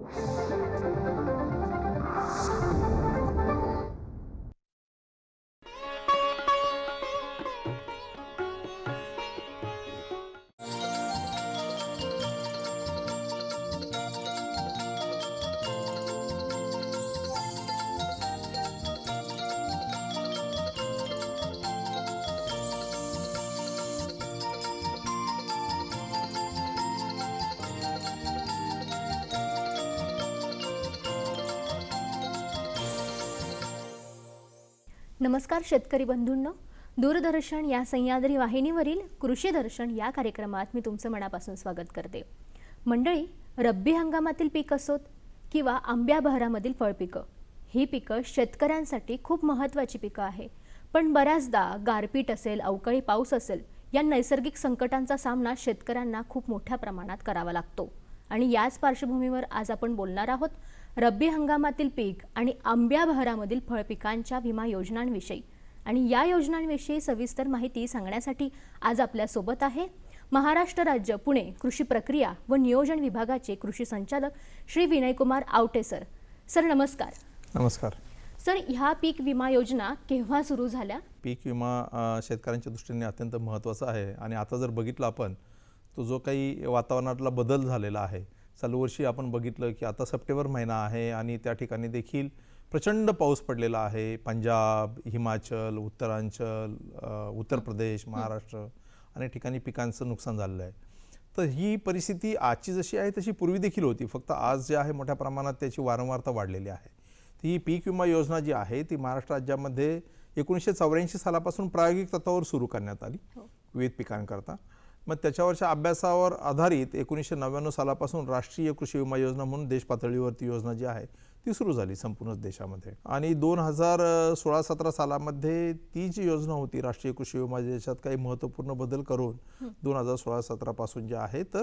Thank you. नमस्कार शेतकरी बंधूंनो. दूरदर्शन या सह्याद्री वाहिनीवरील कृषी दर्शन या कार्यक्रमात मी तुमचं मनापासून स्वागत करते. मंडळी रब्बी हंगामातील पीक असोत किंवा आंब्या बहरामधील फळपिकं ही पिकं शेतकऱ्यांसाठी खूप महत्त्वाची पिकं आहे. पण बऱ्याचदा गारपीट असेल अवकाळी पाऊस असेल या नैसर्गिक संकटांचा सामना शेतकऱ्यांना खूप मोठ्या प्रमाणात करावा लागतो. आणि याच पार्श्वभूमीवर आज आपण बोलणार आहोत रब्बी हंगामातील पीक आणि आंब्या बहरामधील फळपिकांच्या विमा योजनांविषयी. आणि या योजनांविषयी सविस्तर माहिती सांगण्यासाठी आज आपल्यासोबत आहे महाराष्ट्र राज्य पुणे कृषी प्रक्रिया व नियोजन विभागाचे कृषी संचालक श्री विनयकुमार आवटे सर. सर नमस्कार. नमस्कार. सर ह्या पीक विमा योजना केव्हा सुरू झाल्या? पीक विमा शेतकऱ्यांच्या दृष्टीने अत्यंत महत्त्वाचा आहे. आणि आता जर बघितलं आपण तो जो काही वातावरणातला बदल झालेला आहे चालू वर्षी आपण बघितलं की आता सप्टेंबर महिना आहे आणि त्या ठिकाणी देखील प्रचंड पाऊस पडलेला आहे. पंजाब हिमाचल उत्तरांचल उत्तर प्रदेश महाराष्ट्र अनेक ठिकाणी पिकांचं नुकसान झालेलं आहे. तर ही परिस्थिती आजची जशी आहे तशी पूर्वी देखील होती. फक्त आज जे आहे मोठ्या प्रमाणात त्याची वारंवारता वाढलेली आहे. तर ही पीक विमा योजना जी आहे ती महाराष्ट्र राज्यामध्ये एकोणीसशे चौऱ्याऐंशी सालापासून प्रायोगिक तत्वावर सुरू करण्यात आली. विविध पिकांकरता. मग त्याच्यावरच्या अभ्यासावर आधारित एकोणीसशे नव्याण्णव सालापासून राष्ट्रीय कृषी विमा योजना म्हणून देश पातळीवरती योजना जी आहे ती सुरू झाली संपूर्ण देशामध्ये. आणि दोन हजार सोळा सतरा सालामध्ये ती जी योजना होती राष्ट्रीय कृषी विमा याच्यात काही महत्त्वपूर्ण बदल करून दोन हजार सोळा सतरापासून जे आहे तर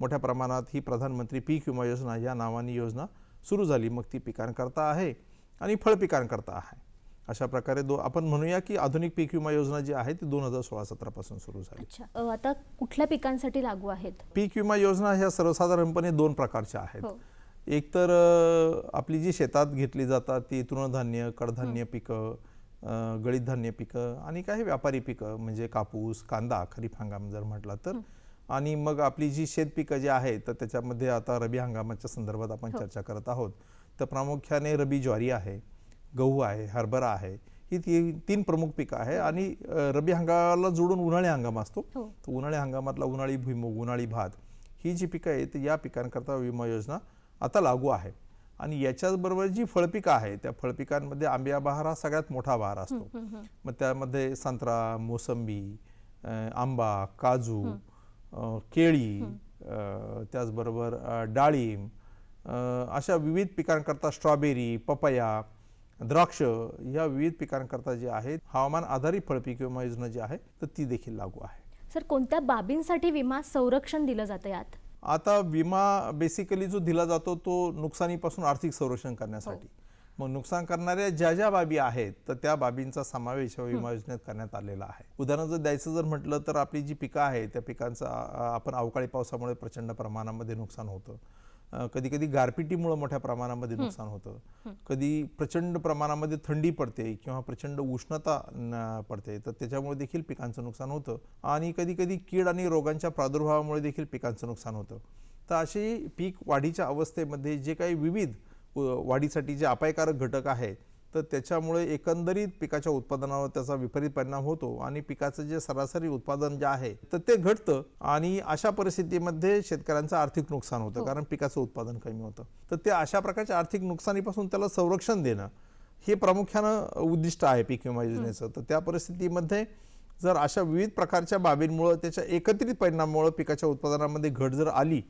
मोठ्या प्रमाणात ही प्रधानमंत्री पीक विमा योजना या नावाने योजना सुरू झाली. मग ती पिकांकरता आहे आणि फळपिकांकरता आहे. अशा प्रकारे दो आपण म्हणूया की आधुनिक पीक विमा योजना जी आहे ती दोन हजार सोळा सतरापासून सुरू झाली. आता कुठल्या पिकांसाठी लागू आहेत? पीक विमा योजना ह्या सर्वसाधारणपणे दोन प्रकारच्या आहेत. हो. एक तर आपली जी शेतात घेतली जातात ती तृणधान्य कडधान्य पिकं गळीत धान्य पिकं आणि काही व्यापारी पिकं म्हणजे कापूस कांदा खरीप हंगाम जर म्हटला तर. आणि मग आपली जी शेत पिकं जी आहेत तर त्याच्यामध्ये आता रबी हंगामाच्या संदर्भात आपण चर्चा करत आहोत. तर प्रामुख्याने रबी ज्वारी आहे. गहू आहे हरभरा आहे ही ती तीन प्रमुख पिकं आहे आणि अ, रबी हंगामाला जोडून उन्हाळी हंगाम असतो. हो. तर उन्हाळी हंगामातला उन्हाळी भुईमूग उन्हाळी भात ही जी पिकं आहेत या पिकांकरता विमा योजना आता लागू आहे. आणि याच्याचबरोबर जी फळपिकं आहे त्या फळपिकांमध्ये आंब्या बहार हा सगळ्यात मोठा बहार असतो. मग त्यामध्ये संत्रा मोसंबी आंबा काजू केळी त्याचबरोबर डाळिंब अशा विविध पिकांकरता स्ट्रॉबेरी पपया द्राक्ष या विविध पिकांकरता जे आहेत हवामान आधारित फळपीक विमा योजना जी आहे तर ती देखील लागू आहे. सर कोणत्या बाबींसाठी विमा संरक्षण दिलं जातं यात? आता विमा बेसिकली जो दिला जातो तो नुकसानीपासून आर्थिक संरक्षण करण्यासाठी. मग नुकसान करणाऱ्या ज्या ज्या बाबी आहेत तर त्या बाबींचा समावेश विमा योजनेत करण्यात आलेला आहे. उदाहरण जर द्यायचं जर म्हटलं तर आपली जी पिकं आहेत त्या पिकांचं आपण अवकाळी पावसामुळे प्रचंड प्रमाणामध्ये नुकसान होतं. कधी कधी गारपिटीमुळे मोठ्या प्रमाणामध्ये नुकसान होतं. कधी प्रचंड प्रमाणामध्ये थंडी पडते किंवा प्रचंड उष्णता पडते तर त्याच्यामुळे देखील पिकांचं नुकसान होतं. आणि कधी कधी कीड आणि रोगांच्या प्रादुर्भावामुळे देखील पिकांचं नुकसान होतं. तर अशी पीक वाढीच्या अवस्थेमध्ये जे काही विविध वाढीसाठी जे अपायकारक घटक आहेत तर त्याच्यामुळे एकंदरीत पिकाच्या उत्पादनावर त्याचा विपरीत परिणाम होतो आणि पिकाचं जे सरासरी उत्पादन जे आहे तर ते घटतं आणि अशा परिस्थितीमध्ये शेतकऱ्यांचं आर्थिक नुकसान होतं कारण पिकाचं उत्पादन कमी होतं. तर ते अशा प्रकारच्या आर्थिक नुकसानीपासून त्याला संरक्षण देणं हे प्रामुख्यानं उद्दिष्ट आहे पीक विमा योजनेचं. तर त्या परिस्थितीमध्ये जर अशा विविध प्रकारच्या बाबींमुळं त्याच्या एकत्रित परिणामामुळं पिकाच्या उत्पादनामध्ये घट जर आली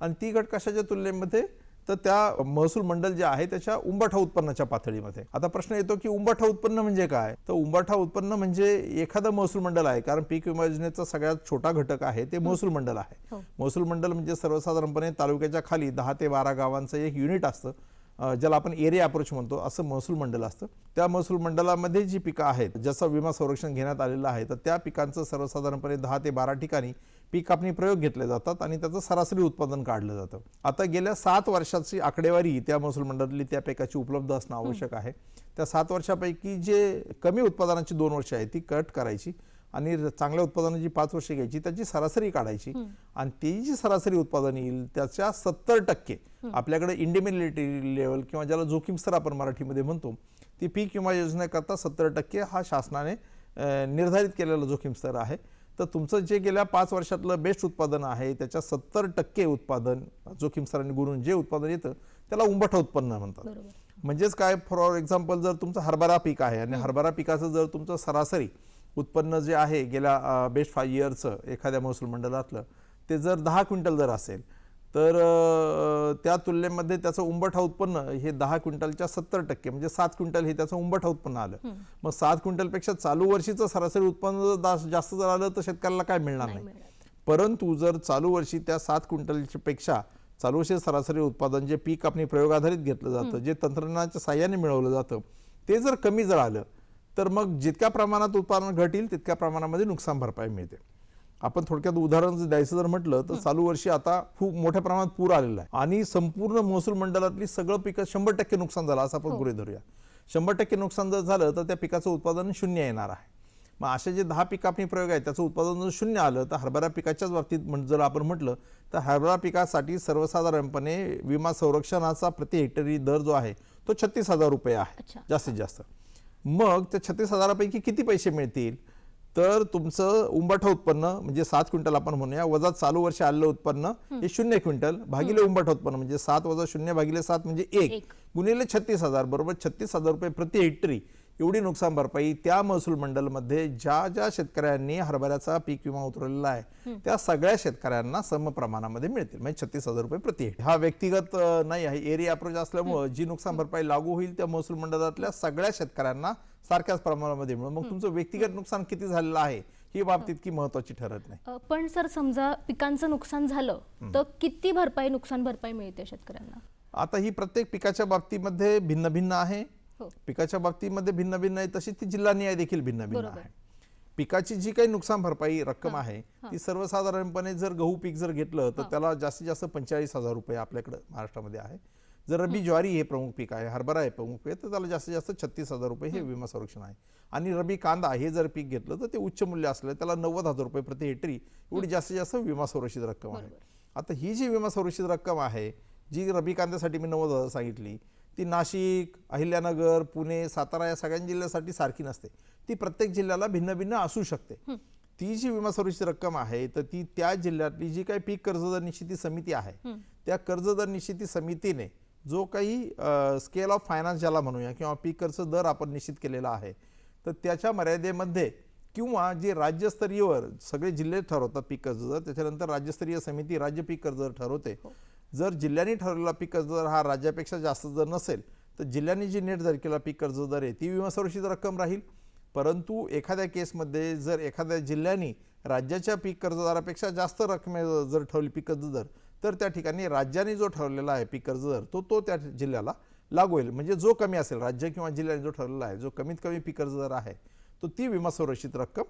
आणि ती घट कशाच्या तुलनेमध्ये तर त्या महसूल मंडळ जे आहे त्याच्या उंबाठा उत्पन्नाच्या पातळीमध्ये. आता प्रश्न येतो की उंबाठा उत्पन्न म्हणजे काय? तर उंबाठा उत्पन्न म्हणजे एखादं महसूल मंडळ आहे कारण पीक विमा योजनेचा सगळ्यात छोटा घटक आहे ते महसूल मंडळ आहे. हो. महसूल मंडळ म्हणजे सर्वसाधारणपणे तालुक्याच्या खाली दहा ते बारा गावांचं एक युनिट असतं ज्याला आपण एरिया अप्रोच म्हणतो असं महसूल मंडळ असतं. त्या महसूल मंडळामध्ये जी पिकं आहेत ज्याचा विमा संरक्षण घेण्यात आलेलं आहे तर त्या पिकांचं सर्वसाधारणपणे दहा ते बारा ठिकाणी पीक कापणी प्रयोग घेतले जातात आणि त्याचं सरासरी उत्पादन काढलं जातं. आता गेल्या सात वर्षाची आकडेवारी त्या महसूल मंडळातली त्या पिकाची उपलब्ध असणं आवश्यक आहे. त्या सात वर्षापैकी जे कमी उत्पादनाची दोन वर्ष आहे ती कट करायची आणि चांगल्या उत्पादनाची पाच वर्ष घ्यायची त्याची सरासरी काढायची आणि ती जी सरासरी उत्पादन येईल त्याच्या सत्तर टक्के आपल्याकडे इंडिमिलिटी लेवल किंवा ज्याला जोखीम स्तर आपण मराठीमध्ये म्हणतो ती पीक विमा योजनेकरता सत्तर टक्के हा शासनाने निर्धारित केलेला जोखीम स्तर आहे. तर तुमचं जे गेल्या पाच वर्षातलं बेस्ट उत्पादन आहे त्याच्या सत्तर टक्के उत्पादन जोखीम स्तराने गुणून जे उत्पादन येतं त्याला उंबठा उत्पन्न म्हणतात. म्हणजेच काय फॉर एक्झाम्पल जर तुमचं हरभरा पीक आहे आणि हरभरा पिकाचं जर तुमचं सरासरी उत्पन्न जे आहे गेल्या बेस्ट फाय इयरचं एखाद्या महसूल मंडळातलं ते जर दहा क्विंटल जर असेल तर त्या तुलनेमध्ये त्याचं उंबठा उत्पन्न हे दहा क्विंटलच्या सत्तर टक्के म्हणजे सात क्विंटल हे त्याचं उंबठा उत्पन्न आलं. मग सात क्विंटलपेक्षा चालू वर्षीचं सरासरी उत्पन्न जास्त जर आलं तर शेतकऱ्याला काय मिळणार नाही परंतु जर चालू वर्षी त्या सात क्विंटलच्या पेक्षा चालू वर्षी सरासरी उत्पादन जे पीक कापणी प्रयोग आधारित घेतलं जातं जे तंत्रज्ञानाच्या साह्याने मिळवलं जातं ते जर कमी जर आलं तर मग जितक्या प्रमाणात उत्पादन घटेल तितक्या प्रमाणामध्ये नुकसान भरपाई मिळते. आपण थोडक्यात उदाहरण जर द्यायचं जर म्हटलं तर चालू वर्षी आता खूप मोठ्या प्रमाणात पूर आलेला आहे. आणि संपूर्ण महसूल मंडळातली सगळं पिकं शंभर टक्के नुकसान झालं असं आपण पुढे धरूया. शंभर टक्के नुकसान जर झालं तर त्या पिकाचं उत्पादन शून्य येणार आहे. मग असे जे दहा पीक कापणी प्रयोग आहेत त्याचं उत्पादन जर शून्य आलं तर हरभरा पिकाच्याच बाबतीत म्हण- जर आपण म्हटलं तर हरभरा पिकासाठी सर्वसाधारणपणे विमा संरक्षणाचा प्रति हेक्टरी दर जो आहे तो छत्तीस हजार रुपये आहे. जास्तीत जास्त. मग त्या छत्तीस हजारापैकी किती पैसे मिळतील? तर तुमचं उंबठा उत्पन्न म्हणजे सात क्विंटल आपण म्हणूया वजा चालू वर्षी आलेलं उत्पन्न हे शून्य क्विंटल भागिले उंबठा उत्पन्न म्हणजे सात वजा शून्य भागिले सात म्हणजे एक. एक. गुणिले छत्तीस हजार बरोबर? छत्तीस हजार रुपये प्रति हेक्टरी. एवढी नुकसान भरपाई त्या महसूल मंडलमध्ये ज्या ज्या शेतकऱ्यांनी हरभऱ्याचा पीक विमा उतरवलेला आहे त्या सगळ्या शेतकऱ्यांना सम प्रमाणामध्ये मिळतील. म्हणजे छत्तीस हजार रुपये प्रति हा व्यक्तिगत नाही आहे एरिया अप्रोच असल्यामुळे जी नुकसान भरपाई लागू होईल त्या महसूल मंडळातल्या सगळ्या शेतकऱ्यांना सारख्याच प्रमाणामध्ये मिळेल मग तुमचं व्यक्तिगत नुकसान किती झालेलं आहे ही बाब तितकी महत्वाची ठरत नाही. पण सर समजा पिकांचं नुकसान झालं तर किती भरपाई नुकसान भरपाई मिळते शेतकऱ्यांना? आता ही प्रत्येक पिकाच्या बाबतीमध्ये भिन्न भिन्न आहे. पिकाच्या बाबतीमध्ये भिन्न भिन्न आहे तशी ती जिल्हानिहाय देखील भिन्न भिन्न. आहे. पिकाची जी काही नुकसान भरपाई रक्कम आहे ती सर्वसाधारणपणे जर गहू पीक जर घेतलं तर त्याला जास्तीत जास्त पंचेचाळीस हजार रुपये आपल्याकडे महाराष्ट्रामध्ये आहे. जर रब्बी ज्वारी हे प्रमुख पीक आहे हरभरा हे प्रमुख पीक आहे तर त्याला जास्तीत जास्त छत्तीस हजार रुपये हे विमा संरक्षण आहे. आणि रबी कांदा हे जर पीक घेतलं तर ते उच्च मूल्य असलं त्याला नव्वद हजार रुपये प्रति हेक्टरी एवढी जास्तीत जास्त विमा संरक्षित रक्कम आहे. आता ही जी विमा संरक्षित रक्कम आहे जी रबी कांद्यासाठी मी नव्वद हजार सांगितली ती नाशिक अहिल्यानगर पुणे सातारा या सगळ्या जिल्ह्यासाठी सारखी नसते. ती प्रत्येक जिल्ह्याला भिन्न भिन्न असू शकते. ती जी विमा संरक्षित रक्कम आहे तर ती त्या जिल्ह्यातली जी काही पीक कर्जदर निश्चिती समिती आहे त्या कर्जदर निश्चिती समितीने जो काही स्केल ऑफ फायनान्स ज्याला म्हणूया किंवा पीक कर्ज दर आपण निश्चित केलेला आहे तर त्याच्या मर्यादेमध्ये किंवा जे राज्यस्तरीयवर सगळे जिल्हे ठरवतात पीक कर्ज दर त्याच्यानंतर राज्यस्तरीय समिती राज्य पीक कर्ज दर ठरवते. जर जिल्ह्याने ठरवलेला पीक कर्ज दर हा राज्यापेक्षा जास्त जर नसेल तर जिल्ह्याने जी नेट दर केला पीक कर्ज दर आहे ती विमा संरक्षित रक्कम राहील. परंतु एखाद्या केसमध्ये जर एखाद्या जिल्ह्याने राज्याच्या पीक कर्जदारापेक्षा जास्त रकमे जर ठेवली पीक कर्ज दर तर त्या ठिकाणी राज्याने जो ठरवलेला आहे पीक कर्ज दर तो तो त्या जिल्ह्याला लागू होईल. म्हणजे जो कमी असेल राज्य किंवा जिल्ह्याने जो ठरवलेला आहे जो कमीत कमी पीक कर्ज दर आहे तो ती विमा संरक्षित रक्कम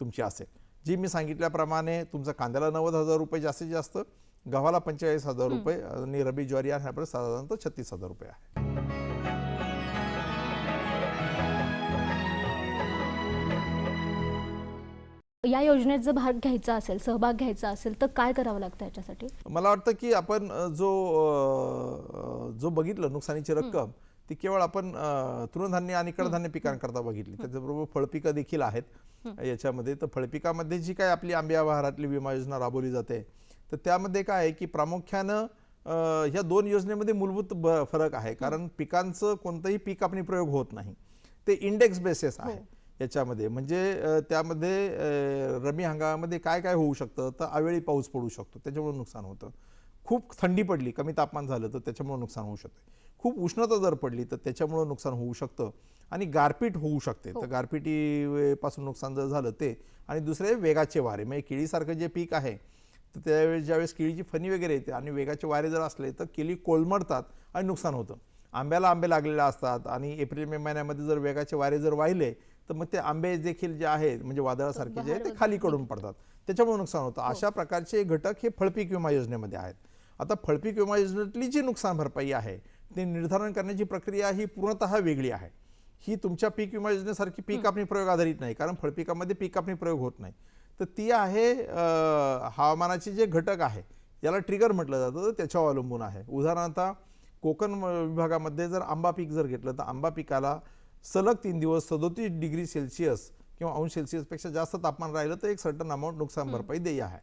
तुमची असेल. जी मी सांगितल्याप्रमाणे तुमचा कांद्याला नव्वद हजार रुपये जास्तीत जास्त गव्हाला पंचेचाळीस हजार रुपये आणि रबी ज्वारी ह्यापर्यंत साधारणतः छत्तीस हजार रुपये आहे. या योजनेत जर भाग घ्यायचा असेल सहभाग घ्यायचा असेल तर काय करावं लागतं याच्यासाठी? मला वाटतं की आपण जो जो बघितलं नुकसानीची रक्कम ती केवळ आपण तृणधान्य आणि कडधान्य पिकांकरता बघितली. त्याच्याबरोबर फळपिकं देखील आहेत याच्यामध्ये. तर फळपिकामध्ये जी काय आपली आंबे आहारातली विमा योजना राबवली जाते तर त्यामध्ये काय आहे की प्रामुख्यानं ह्या दोन योजनेमध्ये मूलभूत ब- फरक आहे. कारण पिकांचं कोणतंही पीक कापणी प्रयोग होत नाही. ते इंडेक्स बेसिस आहे याच्यामध्ये. म्हणजे त्यामध्ये रब्बी हंगामामध्ये काय काय होऊ शकतं? तर अवेळी पाऊस पडू शकतो. त्याच्यामुळे नुकसान होतं. खूप थंडी पडली कमी तापमान झालं तर त्याच्यामुळे नुकसान होऊ शकते. खूप उष्णता जर पडली तर त्याच्यामुळे नुकसान होऊ शकतं. आणि गारपीट होऊ शकते. तर गारपिटी पासून नुकसान जर झालं ते. आणि दुसरे वेगाचे वारे. म्हणजे केळीसारखं जे पीक आहे तर त्यावेळेस ज्यावेळेस केळीची फणी वगैरे येते आणि वेगाचे वारे जर असले तर केळी कोलमडतात आणि नुकसान होतं. आंब्याला आंबे लागलेले असतात आणि एप्रिल मे महिन्यामध्ये जर वेगाचे वारे जर वाहिले तर मग ते आंबे देखील जे आहेत म्हणजे वादळासारखे जे आहे ते खाली कडून पडतात. त्याच्यामुळे नुकसान होतं. अशा प्रकारचे घटक हे फळपीक विमा योजनेमध्ये आहेत. आता फळपीक विमा योजनेतली जी नुकसान भरपाई आहे ते निर्धारण करण्याची प्रक्रिया ही पूर्णतः वेगळी आहे. ही तुमच्या पीक विमा योजनेसारखी पीक कापणी प्रयोग आधारित नाही कारण फळपिकामध्ये पीक कापणी प्रयोग होत नाही. तर ती आहे हवामानाचे जे घटक आहे याला ट्रिगर म्हटलं जातं तर त्याच्यावर अवलंबून आहे. उदाहरणार्थ कोकण विभागामध्ये जर आंबा पीक जर घेतलं तर आंबा पिकाला सलग तीन दिवस सदोतीस डिग्री सेल्सिअस किंवा अंश सेल्सिअसपेक्षा जास्त तापमान राहिलं तर एक सर्टन अमाऊंट नुकसान भरपाई देय आहे.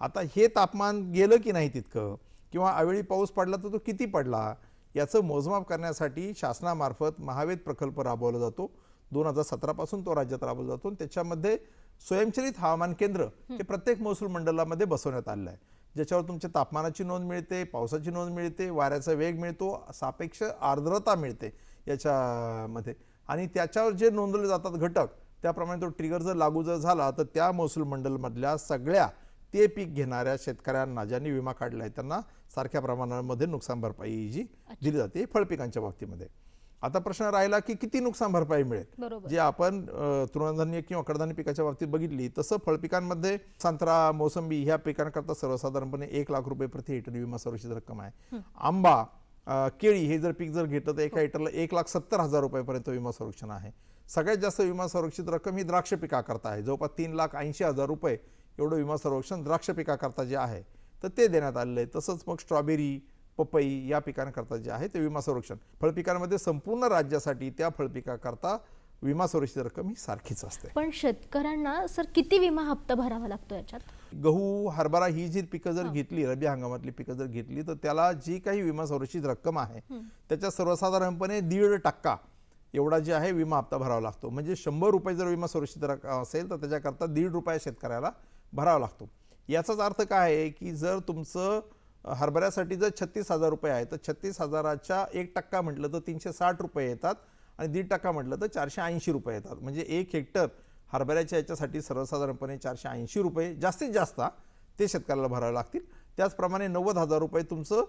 आता हे तापमान गेलं की नाही तितकं किंवा अवेळी पाऊस पडला तर तो किती पडला याचं मोजमाप करण्यासाठी शासनामार्फत महावेद प्रकल्प राबवला जातो. दोन हजार सतरापासून तो राज्यात राबवला जातो. आणि त्याच्यामध्ये स्वयंचलित हवामान केंद्र हे. प्रत्येक महसूल मंडळामध्ये बसवण्यात आलेलं आहे. ज्याच्यावर तुमच्या तापमानाची नोंद मिळते पावसाची नोंद मिळते वाऱ्याचा वेग मिळतो सापेक्ष आर्द्रता मिळते याच्यामध्ये. आणि त्याच्यावर जे नोंदवले जातात घटक त्याप्रमाणे तो ट्रिगर जर लागू जर झाला तर त्या महसूल मंडळमधल्या सगळ्या ते पीक घेणाऱ्या शेतकऱ्यांना ज्यांनी विमा काढला आहे त्यांना सारख्या प्रमाणामध्ये नुकसान भरपाई जी दिली जाते फळपिकांच्या बाबतीमध्ये. आता प्रश्न राहिला की किती नुकसान भरपाई मिळेल? जे आपण तृणधान्य किंवा कडधान्य पिकाच्या बाबतीत बघितली तसं फळपिकांमध्ये संत्रा मोसंबी ह्या पिकांकरता सर्वसाधारणपणे एक लाख रुपये प्रति हेक्टर विमा संरक्षित रक्कम आहे. आंबा केळी हे जर पीक जर घेतलं तर एका हेक्टरला एक लाख सत्तर हजार रुपयापर्यंत विमा संरक्षण आहे. सगळ्यात जास्त विमा संरक्षित रक्कम ही द्राक्ष पिकाकरता आहे. जवळपास तीन लाख ऐंशी हजार रुपये एवढं विमा संरक्षण द्राक्ष पिकाकरता जे आहे तर ते देण्यात आलेलं आहे. तसंच मग स्ट्रॉबेरी पपई या पिकांकरता जे आहे ते विमा संरक्षण. फळपिकांमध्ये संपूर्ण राज्यासाठी त्या फळपिकाकरता विमा संरक्षित रक्कम ही सारखीच असते. पण शेतकऱ्यांना सर किती विमा हप्ता भरावा लागतो याच्यात? गहू हरभरा ही जी पिकं जर घेतली रब्बी हंगामातली पिकं जर घेतली तर त्याला जी काही विमा संरक्षित रक्कम आहे त्याच्या सर्वसाधारणपणे दीड टक्का एवढा जे आहे विमा हप्ता भरावा लागतो. म्हणजे शंभर रुपये जर विमा सुरक्षित रक्कम असेल तर त्याच्याकरता दीड रुपये शेतकऱ्याला भरावा लागतो. याचाच अर्थ काय आहे की जर तुमचं हरभऱ्यासाठी जर छत्तीस हजार रुपये आहे तर छत्तीस हजाराच्या एक टक्का म्हटलं तर तीनशे साठ रुपये येतात आणि दीड टक्का म्हटलं तर चारशे ऐंशी रुपये येतात. म्हणजे एक हेक्टर हरभऱ्याच्या याच्यासाठी सर्वसाधारणपणे चारशे ऐंशी रुपये जास्तीत जास्त ते शेतकऱ्याला भरावे लागतील. त्याचप्रमाणे नव्वद हजार रुपये तुमचं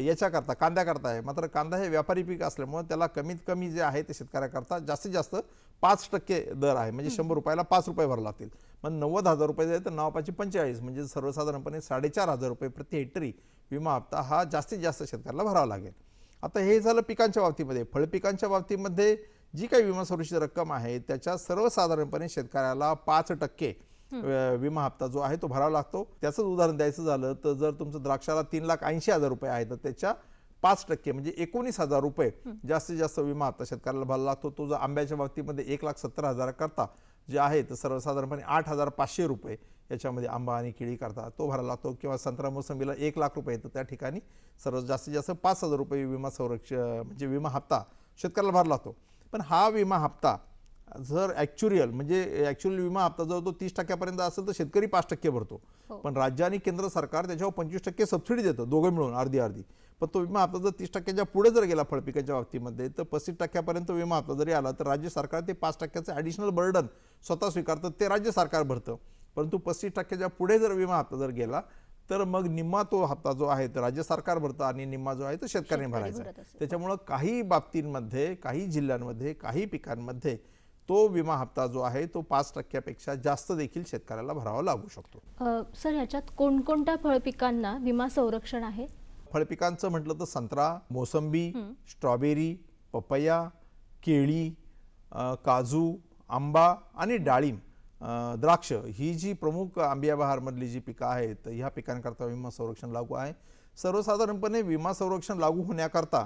याच्याकरता कांद्याकरता आहे. मात्र कांदा हे व्यापारी पीक असल्यामुळे त्याला कमीत कमी जे आहे ते शेतकऱ्याकरता जास्तीत जास्त पाच टक्के दर आहे. म्हणजे शंभर रुपयाला पाच रुपये भरावे लागतील. मग नव्वद हजार रुपये आहे तर नावापाची पंचेचाळीस. म्हणजे सर्वसाधारणपणे साडेचार हजार रुपये प्रति हेक्टरी विमा हप्ता हा जास्तीत जास्त शेतकऱ्याला भरावा लागेल. आता हे झालं पिकांच्या बाबतीमध्ये. फळपिकांच्या बाबतीमध्ये जी काही विमा सुरक्षित रक्कम आहे त्याच्या सर्वसाधारणपणे शेतकऱ्याला पाच टक्के विमा हप्ता जो आहे तो भरावा लागतो. त्याचंच उदाहरण द्यायचं झालं तर जर तुमचं द्राक्षाला तीन लाख ऐंशी हजार रुपये आहे तर त्याच्या पाच टक्के म्हणजे एकोणीस हजार रुपये जास्तीत जास्त विमा हप्ता शेतकऱ्याला भरावा लागतो. तो जर आंब्याच्या बाबतीमध्ये एक लाख सत्तर हजाराकरता जे आहे तर सर्वसाधारणपणे आठ हजार पाचशे रुपये याच्यामध्ये आंबा आणि केळी करता तो भरावा लागतो. किंवा संत्रा मोसंबीला एक लाख रुपये तर त्या ठिकाणी सर्व जास्तीत जास्त पाच हजार रुपये विमा संरक्षण म्हणजे विमा हप्ता शेतकऱ्याला भरावा लागतो. पण हा विमा हप्ता जर ॲक्च्युरियल म्हणजे ॲक्च्युअल विमा हप्ता जो तो तीस टक्क्यापर्यंत असेल तर शेतकरी पाच टक्के भरतो. पण राज्य आणि केंद्र सरकार त्याच्यावर पंचवीस टक्के सबसिडी देतं दोघं मिळून अर्धी अर्धी. पण तो विमा हप्ता जर तीस टक्क्याच्या पुढे जर गेला फळपिकाच्या बाबतीमध्ये तर पस्तीस टक्क्यापर्यंत विमा हप्ता जरी आला तर राज्य सरकार ते पाच टक्क्याचं ॲडिशनल बर्डन स्वतः स्वीकारतं ते राज्य सरकार भरतं. परंतु पस्तीस टक्क्याच्या पुढे जर विमा हप्ता जर गेला तर मग निम्मा तो हप्ता जो आहे तो राज्य सरकार भरतं आणि निम्मा जो आहे तो शेतकऱ्याने भरायचा. त्याच्यामुळं काही बाबतींमध्ये काही जिल्ह्यांमध्ये काही पिकांमध्ये तो विमा हप्ता जो आहे तो पाच टक्क्यापेक्षा जास्त देखील शेतकऱ्याला भरावा लागू शकतो. सर याच्यात कोणकोणत्या फळपिकांना विमा संरक्षण आहे? फळपिकांचं म्हटलं तर संत्रा मोसंबी स्ट्रॉबेरी पपया केळी काजू आंबा आणि डाळिंब द्राक्ष ही जी प्रमुख आंबिया बहारमधली जी पिकं आहेत ह्या पिकांकरता विमा संरक्षण लागू आहे. सर्वसाधारणपणे विमा संरक्षण लागू होण्याकरता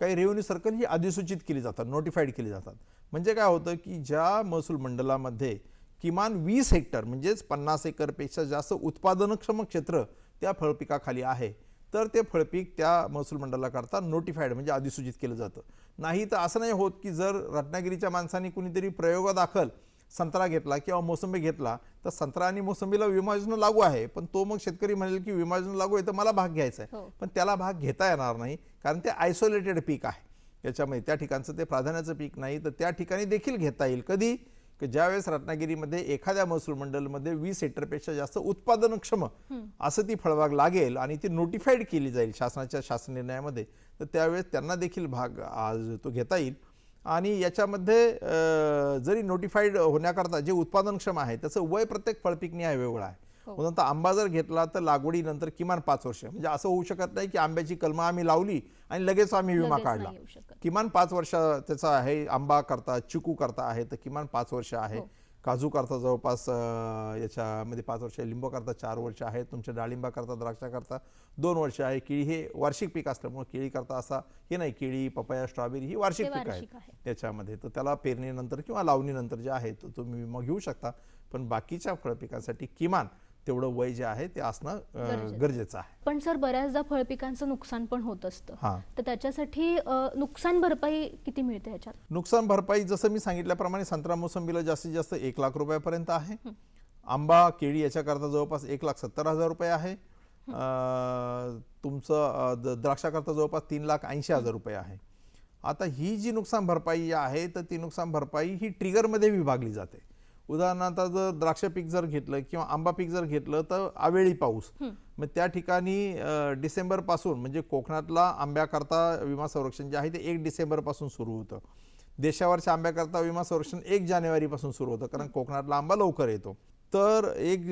काही रेव्हेन्यू सर्कल ही अधिसूचित केली जातात नोटिफाईड केली जातात. म्हणजे काय होतं की ज्या महसूल मंडळामध्ये किमान वीस हेक्टर म्हणजेच पन्नास एकरपेक्षा जास्त उत्पादनक्षम क्षेत्र त्या फळपिकाखाली आहे तर ते फळपीक त्या महसूल मंडळाकरता नोटिफाईड म्हणजे अधिसूचित केलं जातं. नाही तर असं नाही होत की जर रत्नागिरीच्या माणसांनी कुणीतरी प्रयोगादाखल संत्रा घेतला किंवा मोसंबी घेतला तर संत्रा आणि मोसंबीला विमा योजना लागू आहे पण तो मग शेतकरी म्हणेल की विमा योजना लागू आहे तर मला भाग घ्यायचा आहे. हो. पण त्याला भाग घेता येणार नाही कारण ते आयसोलेटेड पीक आहे. याच्यामध्ये त्या ठिकाणचं ते प्राधान्याचं पीक नाही तर त्या ठिकाणी देखील घेता येईल. कधी? की ज्यावेळेस रत्नागिरीमध्ये एखाद्या महसूल मंडळमध्ये वीस हेक्टरपेक्षा जास्त उत्पादनक्षम असं ती फळबाग लागेल आणि ती नोटिफाईड केली जाईल शासनाच्या शासन निर्णयामध्ये तर त्यावेळेस त्यांना देखील भाग आज तो घेता येईल. आणि याच्यामध्ये जरी नोटिफाईड होण्याकरता जे उत्पादनक्षम आहे त्याचं वय प्रत्येक फळपीक न्याय वेगळं आहे. उदाहरणार्थ आंबा जर घेतला तर लागवडीनंतर किमान पाच वर्ष. म्हणजे असं होऊ शकत नाही की आंब्याची कलमं आम्ही लावली आणि लगेच आम्ही विमा काढला. किमान पाच वर्ष त्याचा आहे आंबा करता चिकू करता आहे तर किमान पाच वर्ष आहे. हो. काजू करता जवळपास याच्यामध्ये पाच वर्ष लिंबू करता चार वर्ष आहे. तुमच्या डाळिंबा करता द्राक्षा करता दोन वर्ष आहे. केळी हे वार्षिक पीक असल्यामुळे केळी करता असा हे नाही. केळी पपया स्ट्रॉबेरी ही वार्षिक ते पीक आहे. त्याच्यामध्ये. तर त्याला पेरणीनंतर किंवा लावणीनंतर जे आहे तर तुम्ही विमा घेऊ शकता. पण बाकीच्या फळपिकांसाठी किमान तेवढं वय जे आहे ते असणं गरजेचं. आहे. पण सर बऱ्याचदा फळपिकांचं नुकसान पण होत असतं. हां. तर त्याच्यासाठी नुकसान भरपाई किती मिळते याच्यात नुकसान भरपाई जसं मी सांगितल्याप्रमाणे संत्रा मोसंबीला जास्तीत जास्त एक लाख रुपयापर्यंत आहे. आंबा केळी याच्याकरता जवळपास एक लाख सत्तर हजार रुपये आहे. तुमचं द्राक्षाकरता जवळपास तीन लाख ऐंशी हजार रुपये आहे. आता ही जी नुकसान भरपाई आहे तर ती नुकसान भरपाई ही ट्रिगरमध्ये विभागली जाते. उदाहरणार्थ जर द्राक्ष पीक जर घेतलं किंवा आंबा पीक जर घेतलं तर अवेळी पाऊस. मग त्या ठिकाणी डिसेंबरपासून म्हणजे कोकणातला आंब्याकरता विमा संरक्षण जे आहे ते एक डिसेंबरपासून सुरू होतं. देशावरच्या आंब्याकरता विमा संरक्षण एक जानेवारीपासून सुरू होतं कारण कोकणातला आंबा लवकर येतो. तर एक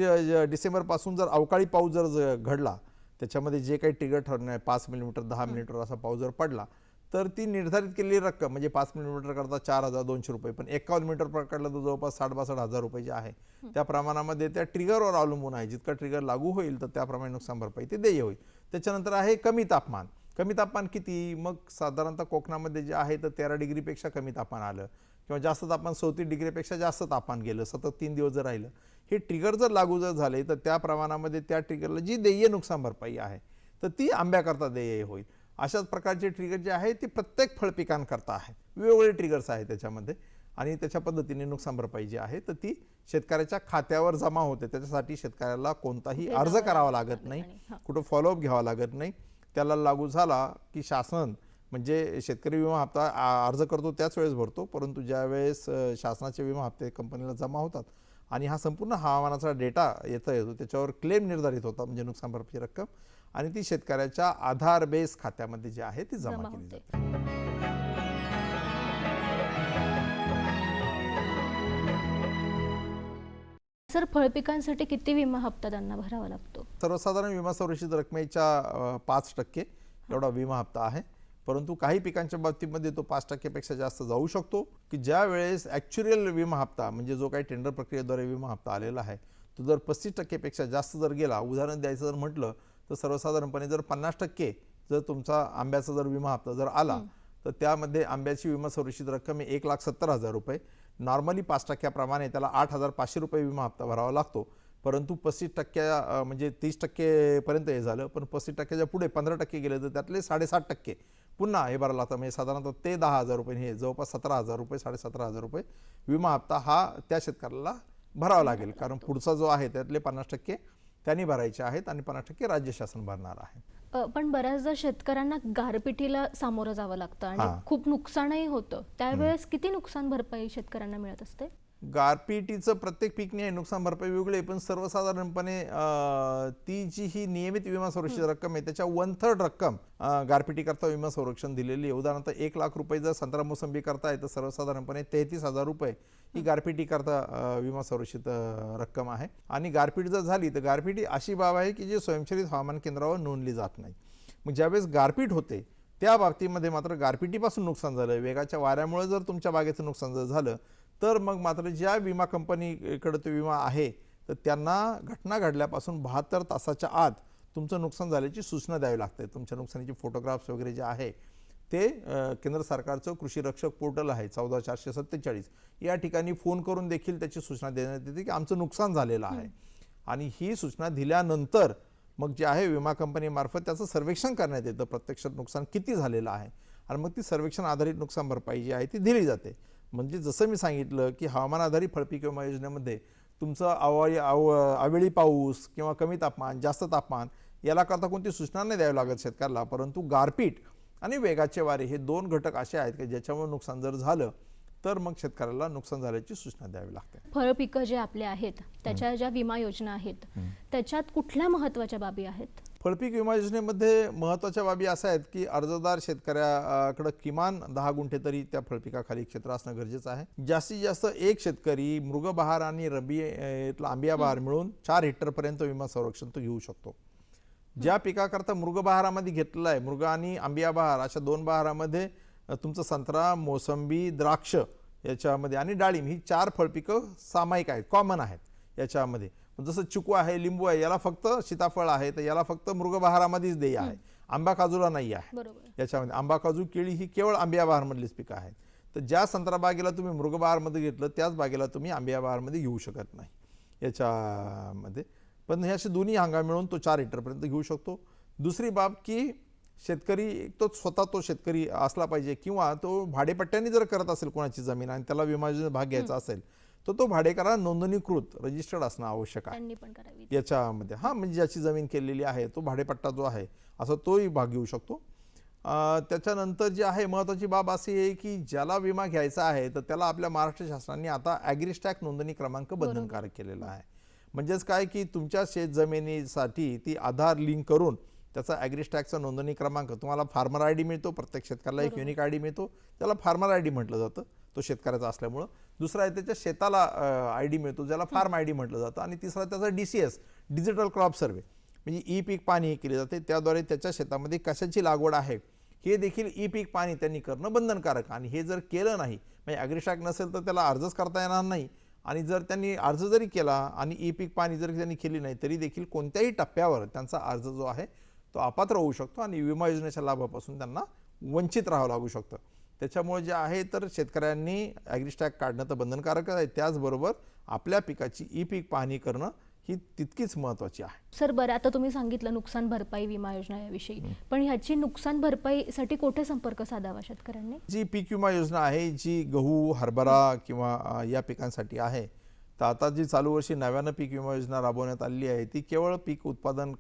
डिसेंबरपासून जर अवकाळी पाऊस जर घडला त्याच्यामध्ये जे काही ट्रिगर ठरणार आहे पाच मिलीमीटर दहा मिलीमीटर असा पाऊस जर पडला तर ती निर्धारित केलेली रक्कम म्हणजे पाच करता चार हजार दोनशे रुपये पण एकावन्न मीटर पकडला तर जवळपास साठ बासष्ट हजार रुपये जे आहे त्या प्रमाणामध्ये त्या ट्रिगरवर अवलंबून आहे. जितका ट्रिगर लागू होईल तर त्याप्रमाणे नुकसान भरपाई ते देय होईल. त्याच्यानंतर आहे कमी तापमान. कमी तापमान किती? मग साधारणतः कोकणामध्ये जे आहे तर तेरा डिग्रीपेक्षा कमी तापमान आलं. किंवा जास्त तापमान चौतीस डिग्रीपेक्षा जास्त तापमान गेलं. सतत तीन दिवस जर राहिलं. हे ट्रिगर जर लागू जर झाले तर त्या प्रमाणामध्ये त्या ट्रिगरला जी देय नुकसान भरपाई आहे तर ती आंब्याकरता देय होईल. अशाच प्रकारचे ट्रिगर जे आहे ते प्रत्येक फळपिकांकरता आहेत. वेगवेगळे ट्रिगर्स आहेत त्याच्यामध्ये. आणि त्याच्या पद्धतीने नुकसान भरपाई जी आहे तर ती शेतकऱ्याच्या खात्यावर जमा होते. त्याच्यासाठी शेतकऱ्याला कोणताही अर्ज करावा लागत नाही. कुठं फॉलोअप घ्यावा लागत नाही. त्याला लागू झाला की शासन म्हणजे शेतकरी विमा हप्ता अर्ज करतो त्याच वेळेस भरतो. परंतु ज्यावेळेस शासनाचे विमा हप्ते कंपनीला जमा होतात आणि हा संपूर्ण हवामानाचा डेटा येता येतो त्याच्यावर क्लेम निर्धारित होता म्हणजे नुकसान भरपाईची रक्कम. आणि ती शेतकऱ्याच्या आधार बेस खात्यामध्ये जी आहे ती जमा केली. जाते. सर फळपिकांसाठी किती विमा हप्ता त्यांना भरावा लागतो? सर्वसाधारण विमा संरक्षित रकमेच्या पाच टक्के एवढा विमा हप्ता आहे. परंतु काही पिकांच्या बाबतीमध्ये तो पाच टक्केपेक्षा जास्त जाऊ शकतो की ज्या वेळेस ॲक्च्युअल विमा हप्ता म्हणजे जो काही टेंडर प्रक्रियेद्वारे विमा हप्ता आलेला आहे तो जर पस्तीस टक्केपेक्षा जास्त जर गेला उदाहरण द्यायचं जर म्हटलं तर सर्वसाधारणपणे जर पन्नास टक्के जर तुमचा आंब्याचा जर विमा हप्ता जर आला तर त्यामध्ये आंब्याची विमा संरक्षित रक्कम ही एक लाख सत्तर हजार रुपये. नॉर्मली पाच टक्क्याप्रमाणे त्याला आठ हजार पाचशे रुपये विमा हप्ता भरावा लागतो. परंतु पस्तीस टक्क्या म्हणजे तीस टक्केपर्यंत हे झालं पण पस्तीस टक्क्याच्या पुढे पंधरा टक्के गेले तर त्यातले साडेसात टक्के पुन्हा हे भरायला लागतं. म्हणजे साधारणतः ते दहा हजार रुपये हे जवळपास सतरा हजार रुपये साडेसतरा हजार रुपये विमा हप्ता हा त्या शेतकऱ्याला भरावा लागेल. कारण पुढचा जो आहे त्यातले पन्नास टक्के त्यांनी भरायचे आहेत आणि पन्नास टक्के राज्य शासन भरणार आहे. पण बऱ्याचदा शेतकऱ्यांना गारपिटीला सामोरं जावं लागतं आणि. खूप नुकसानही होतं. त्यावेळेस किती नुकसान भरपाई शेतकऱ्यांना मिळत असते? गारपिटीचं प्रत्येक पीकने आहे नुकसान भरपाई वेगळी आहे, पण सर्वसाधारणपणे ती जी ही नियमित विमा संरक्षित रक्कम आहे त्याच्या वन थर्ड रक्कम गारपिटीकरता विमा संरक्षण दिलेली आहे. उदाहरणार्थ एक लाख रुपये जर संत्रा मोसंबी करता तर सर्वसाधारणपणे तेहतीस हजार रुपये ही गारपिटीकरता विमा संरक्षित रक्कम आहे. आणि गारपीट जर झाली तर गारपीट अशी बाब आहे की जी स्वयंचलित हवामान केंद्रावर नोंदली जात नाही. मग ज्यावेळेस गारपीट होते त्या बाबतीमध्ये मात्र गारपिटीपासून नुकसान झालं. वेगाच्या वाऱ्यामुळे जर तुमच्या बागेचं नुकसान जर झालं तर मग मात्र ज्या विमा कंपनीकडे तो विमा आहे तर त्यांना घटना घडल्यापासून बहात्तर तासाच्या आत तुमचं नुकसान झाल्याची सूचना द्यावी लागते. तुमच्या नुकसानीचे फोटोग्राफ्स वगैरे जे आहे ते केंद्र सरकारचं कृषी रक्षक पोर्टल आहे चौदा चारशे सत्तेचाळीस. या ठिकाणी फोन करून देखील त्याची सूचना देण्यात येते की आमचं नुकसान झालेलं आहे. आणि ही सूचना दिल्यानंतर मग जे आहे विमा कंपनीमार्फत त्याचं सर्वेक्षण करण्यात येतं प्रत्यक्षात नुकसान किती झालेलं आहे. आणि मग ती सर्वेक्षण आधारित नुकसान भरपाई जी आहे ती दिली जाते. म्हणजे जसं मी सांगितलं की हवामान आधारित फळपीक विमा योजनेमध्ये तुमचं अवळी अव अवेळी पाऊस किंवा कमी तापमान जास्त तापमान याला करता कोणती सूचना नाही द्यावी लागत शेतकऱ्याला परंतु गारपीट आणि वेगाचे वारे हे दोन घटक असे आहेत की ज्याच्यामुळे नुकसान जर झालं तर मग शेतकऱ्याला नुकसान झाल्याची सूचना द्यावी लागते. फळपिकं जे आपले आहेत त्याच्या ज्या विमा योजना आहेत त्याच्यात कुठल्या महत्त्वाच्या बाबी आहेत? फळपीक विमा योजनेमध्ये महत्त्वाच्या बाबी अशा आहेत की अर्जदार शेतकऱ्याकडे किमान दहा गुंठे तरी त्या फळपिकाखाली क्षेत्र असणं गरजेचं आहे. जास्तीत जास्त एक शेतकरी मृगबहार आणि रबी आंबिया बहार मिळून चार हेक्टरपर्यंत विमा संरक्षण तो घेऊ शकतो. ज्या पिकाकरता मृगबहारामध्ये घेतलेला आहे मृग आणि आंबिया बहार अशा दोन बहारामध्ये तुमचं संत्रा मोसंबी द्राक्ष याच्यामध्ये आणि डाळिंब ही चार फळपिकं सामायिक आहेत कॉमन आहेत याच्यामध्ये. जसं चिकू आहे लिंबू आहे याला फक्त सीताफळ आहे तर याला फक्त मृगबहारामध्येच देय आहे. आंबा काजूला नाही आहे. बरोबर. याच्यामध्ये आंबा काजू केळी ही केवळ आंबिया बहारमधलीच पिकं आहेत. तर ज्या संत्रा बागेला तुम्ही मृगबहारमध्ये घेतलं त्याच बागेला तुम्ही आंबिया बहारमध्ये घेऊ शकत नाही. याच्यामध्ये. पण हे असे दोन्ही हंगाम मिळून तो चार हेक्टरपर्यंत घेऊ शकतो. दुसरी बाब की शेतकरी एक तो स्वतः तो शेतकरी असला पाहिजे किंवा तो भाडेपट्ट्याने जर करत असेल कोणाची जमीन आणि त्याला विमा योजनेत भाग घ्यायचा असेल तर तो भाडेकरा नोंदणीकृत रजिस्टर्ड असणं आवश्यक आहे. याच्यामध्ये हा म्हणजे ज्याची जमीन केलेली आहे तो भाडेपट्टा जो आहे असा तोही भाग घेऊ शकतो. त्याच्यानंतर जे आहे महत्त्वाची बाब अशी आहे की ज्याला विमा घ्यायचा आहे तर त्याला आपल्या महाराष्ट्र शासनाने आता ॲग्रिस्टॅक नोंदणी क्रमांक बंधनकारक केलेला आहे. म्हणजेच काय की तुमच्या शेत जमिनीसाठी ती आधार लिंक करून त्याचा ॲग्रिस्टॅकचा नोंदणी क्रमांक तुम्हाला फार्मर आय डी मिळतो प्रत्येक शेतकऱ्याला एक युनिक आय डी मिळतो त्याला फार्मर आय डी म्हटलं जातं तो शेतकऱ्याचा असल्यामुळं. दुसरा आहे त्याच्या शेताला आय डी मिळतो ज्याला फार्म आय डी म्हटलं जातं. आणि तिसरा त्याचा D C S digital crop survey म्हणजे ई पीक पाणी केले जाते. त्याद्वारे त्याच्या शेतामध्ये कशाची लागवड आहे हे देखील ई पीक पाणी त्यांनी करणं बंधनकारक. आणि हे जर केलं नाही म्हणजे अग्रिशाक नसेल तर त्याला अर्जच करता येणार नाही. आणि जर त्यांनी अर्ज जरी केला आणि ई पीक पाणी जर त्यांनी केली नाही तरी देखील कोणत्याही टप्प्यावर त्यांचा अर्ज जो आहे तो अपात्र होऊ शकतो. आणि विमा योजनेच्या लाभापासून त्यांना वंचित राहावं लागू शकतं. त्याच्यामुळे जे आहे तर शेतकऱ्यांनी ॲग्रिस्टॅक काढणं तर बंधनकारक आहे. त्याचबरोबर आपल्या पिकाची ई पीक पाहणी करणं ही तितकीच महत्त्वाची आहे. सर बरं आता तुम्ही सांगितलं नुकसान भरपाई विमा योजना याविषयी. पण ह्याची नुकसान भरपाईसाठी कुठे संपर्क साधावा शेतकऱ्यांनी? जी पीक विमा योजना आहे जी गहू हरभरा किंवा या पिकांसाठी आहे तर आता जी चालू वर्षी नव्यानं पीक विमा योजना राबवण्यात आलेली आहे ती केवळ पीक उत्पादन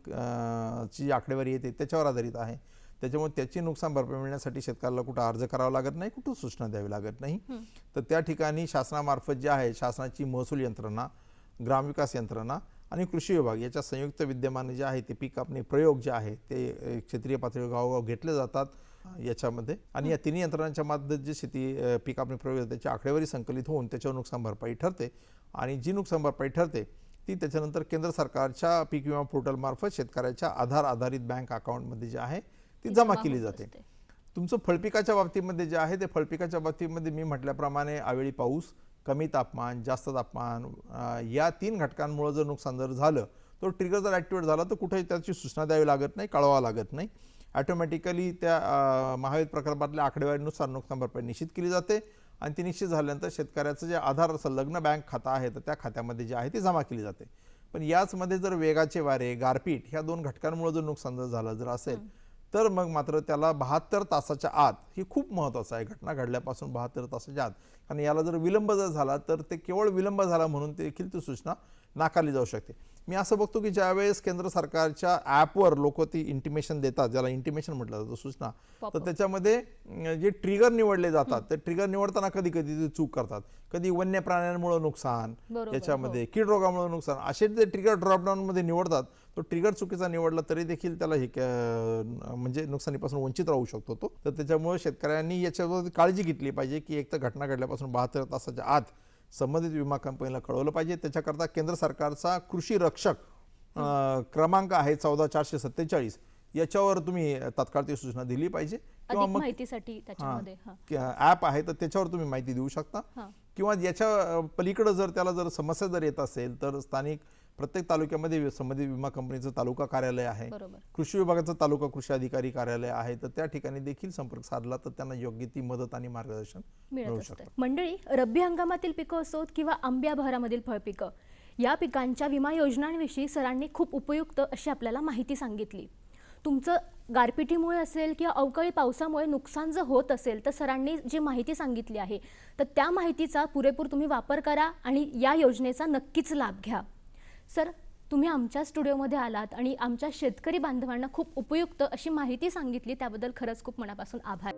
ची आकडेवारी येते त्याच्यावर आधारित आहे. त्याच्यामुळे त्याची नुकसान भरपाई मिळण्यासाठी शेतकऱ्याला कुठं अर्ज करावा लागत नाही कुठं सूचना द्यावी लागत नाही. तर त्या ठिकाणी शासनामार्फत जे आहे शासनाची महसूल यंत्रणा ग्रामविकास यंत्रणा आणि कृषी विभाग याच्या संयुक्त विद्यमाने जे आहे ते पीक कापणी प्रयोग जे आहे ते क्षेत्रीय पातळीवर गावोगाव घेतले जातात याच्यामध्ये. आणि या तिन्ही यंत्रणांच्या माध्यमात जे शेती पीक कापणी प्रयोग त्याची आकडेवारी संकलित होऊन त्याच्यावर नुकसान भरपाई ठरते. आणि जी नुकसान भरपाई ठरते ती त्याच्यानंतर केंद्र सरकारच्या पीक विमा पोर्टलमार्फत शेतकऱ्याच्या आधार आधारित बँक अकाउंटमध्ये जे आहे ती जमा केली जाते. तुमचं फळपिकाच्या बाबतीमध्ये जे आहे ते फळपिकाच्या बाबतीमध्ये मी म्हटल्याप्रमाणे अवेळी पाऊस कमी तापमान जास्त तापमान या तीन घटकांमुळे जर नुकसान जर झालं तो ट्रिगर जर ॲक्टिवेट झाला तर कुठेही त्याची सूचना द्यावी लागत नाही कळवावं लागत नाही. ॲटोमॅटिकली त्या महावीर प्रकल्पातल्या आकडेवारीनुसार नुकसान भरपाई निश्चित केली जाते आणि ती निश्चित झाल्यानंतर शेतकऱ्याचं जे आधार संलग्न बँक खातं आहे तर त्या खात्यामध्ये जे आहे ते जमा केली जाते. पण याचमध्ये जर वेगाचे वारे गारपीट ह्या दोन घटकांमुळे जर नुकसान जर झालं जर असेल तर मग मात्र त्याला बहात्तर तासाच्या आत ही खूप महत्त्वाचं आहे घटना घडल्यापासून बहात्तर तासाच्या आत. आणि याला जर विलंब जर झाला तर ते केवळ विलंब झाला म्हणून देखील ती सूचना नाकारली जाऊ शकते. मी असं बघतो की ज्यावेळेस केंद्र सरकारच्या ॲपवर लोक ती इंटिमेशन देतात ज्याला इंटिमेशन म्हटलं जातं सूचना तर. त्याच्यामध्ये जे ट्रिगर निवडले जातात ते ट्रिगर निवडताना कधी कधी ते चूक करतात. कधी वन्य प्राण्यांमुळे नुकसान याच्यामध्ये कीड रोगामुळे नुकसान असे जे ट्रिगर ड्रॉपडाऊन मध्ये निवडतात तो ट्रिगर चुकीचा निवडला तरी देखील त्याला हे म्हणजे नुकसानीपासून वंचित राहू शकतो तो. तर त्याच्यामुळे शेतकऱ्यांनी याच्यावर काळजी घेतली पाहिजे की एक तर घटना घडल्यापासून बहात्तर तासाच्या आत संबंधित विमा कंपनीला कळवलं पाहिजे. त्याच्याकरता केंद्र सरकारचा कृषी रक्षक क्रमांक आहे चौदा चारशे सत्तेचाळीस. याच्यावर तुम्ही तात्काळ ती सूचना दिली पाहिजे. किंवा मग माहितीसाठी हा. ॲप आहे तर त्याच्यावर तुम्ही माहिती देऊ शकता. किंवा याच्या पलीकडं जर त्याला जर समस्या जर येत असेल तर स्थानिक प्रत्येक तालुक्यामध्ये संबंधित विमा कंपनीचं तालुका कार्यालय आहे. कृषी विभागाचं तालुका कृषी अधिकारी कार्यालय आहे. तर त्या ठिकाणी देखील संपर्क साधला तर त्यांना योग्य ती मदत आणि मार्गदर्शन मिळू शकतं. मंडळी रब्बी हंगामातील पिकं असोत किंवा आंब्या बहरामधील फळपिकं या पिकांच्या विमा योजनांविषयी सरांनी खूप उपयुक्त अशी आपल्याला माहिती सांगितली. तुमचं गारपिटीमुळे असेल किंवा अवकाळी पावसामुळे नुकसान जर होत असेल तर सरांनी जी माहिती सांगितली आहे तर त्या माहितीचा पुरेपूर तुम्ही वापर करा आणि या योजनेचा नक्कीच लाभ घ्या. सर तुम्ही आमच्या स्टुडिओमध्ये आलात आणि आमच्या शेतकरी बांधवांना खूप उपयुक्त अशी माहिती सांगितली त्याबद्दल खरंच खूप मनापासून आभार.